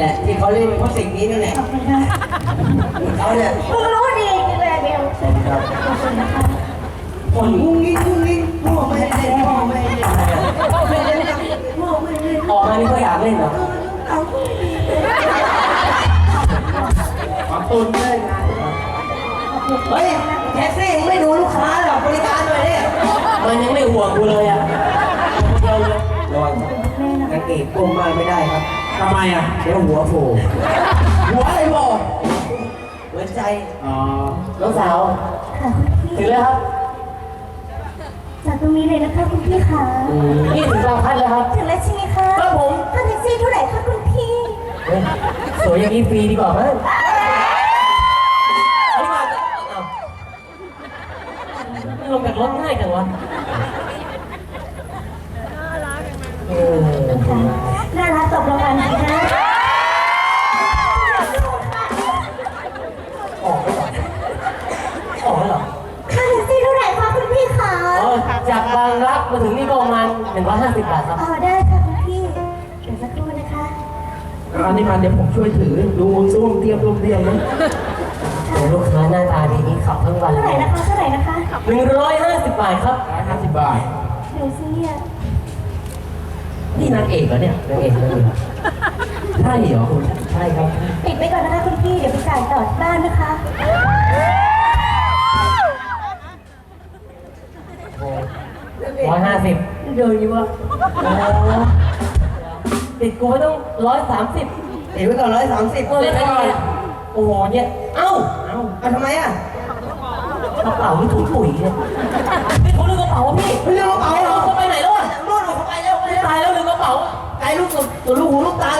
นี่แหละ ที่เขาเล่นเพราะสิ่งนี้นี่แหละขอบคุณค่ะเขาเนี่ยมึงรู้ดีจริงเลยเบลขอบคุณนะคะคนงุ้งงิ้งงุ้งงิ้งพ่อไม่ให้เล่นพ่อไม่ให้เล่นไม่เล่นพ่อไม่ให้เล่นออกมานี่ก็อยากเล่นเหรอเอาขอตุนเลยงานเฮ้ยแท็กซี่ยังไม่ดูลูกค้าหรอกบริการหน่อยดิมันยังไม่ห่วงกูเลยอะเดียวเลยระวังนางเอกก้มมากไม่ได้ครับ ทำไมอะเดี๋ยวหัวโผล่หัวอะไรบอกหัวใจอ๋อน้องสาวค่ะคุณพี่ถึงแล้วครับจากตรงนี้เลยนะคะคุณพี่ค่ะนี่ถึงบางพัดแล้วครับถึงแล้วใช่ไหมคะครับผมค่าแท็กซี่เท่าไหร่คะคุณพี่เฮ้ยสวยอย่างนี้ฟรีดีกว่ามั้งอันนี้มาเอาลงจากรถง่ายจังวะเออน่ารักตบรางวัล ประมาณ150บาทครับ อ๋อได้ค่ะคุณพี่เดี๋ยวสักครู่นะคะอันนี้มาเดี๋ยวผมช่วยถือ ดูซุ้มเตรียมรูปเตรียมนะโอ้ลูกค้าหน้าตาดีนี่ขับทั้งวันเท่าเลไหร่ยนะคะเท่าไหร่นะคะหนึ่งร้อยห้าสิบบาทครับห้าสิบบาท เดี๋ยวสิเนี่ยนี่นางเอกเหรอเนี่ย นางเอกนางเอกใช่เหรอคุณ ใช่ครับ ปิดไว้ก่อนนะคะคุณพี่เดี๋ยวไปจ่ายต่อที่บ้านนะคะร้อยห้าสิบ เดินอยู่วะโอ้ติดกูไม่ต้องร้อยสามสิบเดี๋ยวไว้ก่อนร้อยสามสิบเออไปก่อนโอ้โหเนี่ย เอ้า เอ้าเอาทำไมอะกระเป๋าที่ถุงปุ๋ยเนี่ยไม่ถุงหรือกระเป๋าวะพี่ไม่เรื่องกระเป๋าเหรอเขาไปไหนแล้วอะนู่นออกไปแล้วไปแล้วตายแล้วลืมกระเป๋าไกลลูกสุดตัวลูกหูลูกตา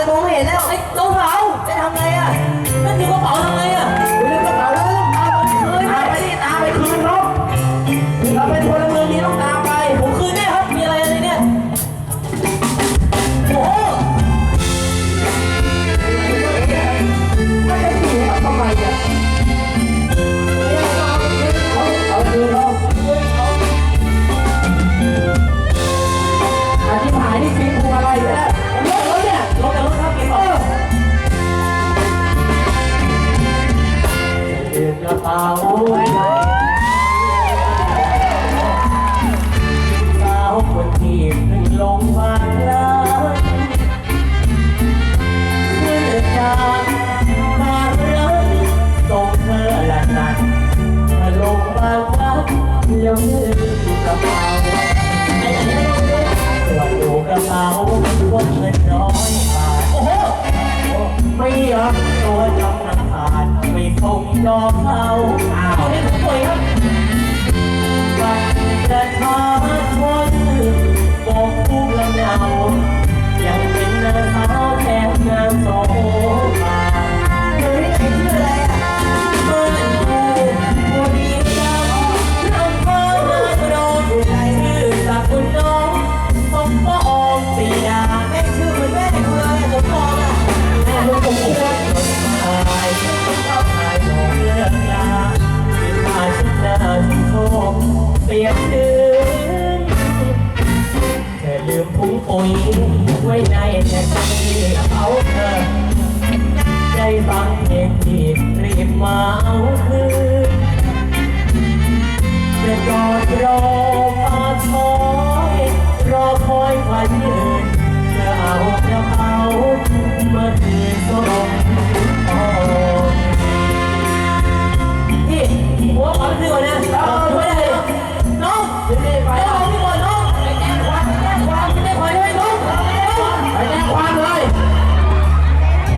บหนึ่งลงมา yeah.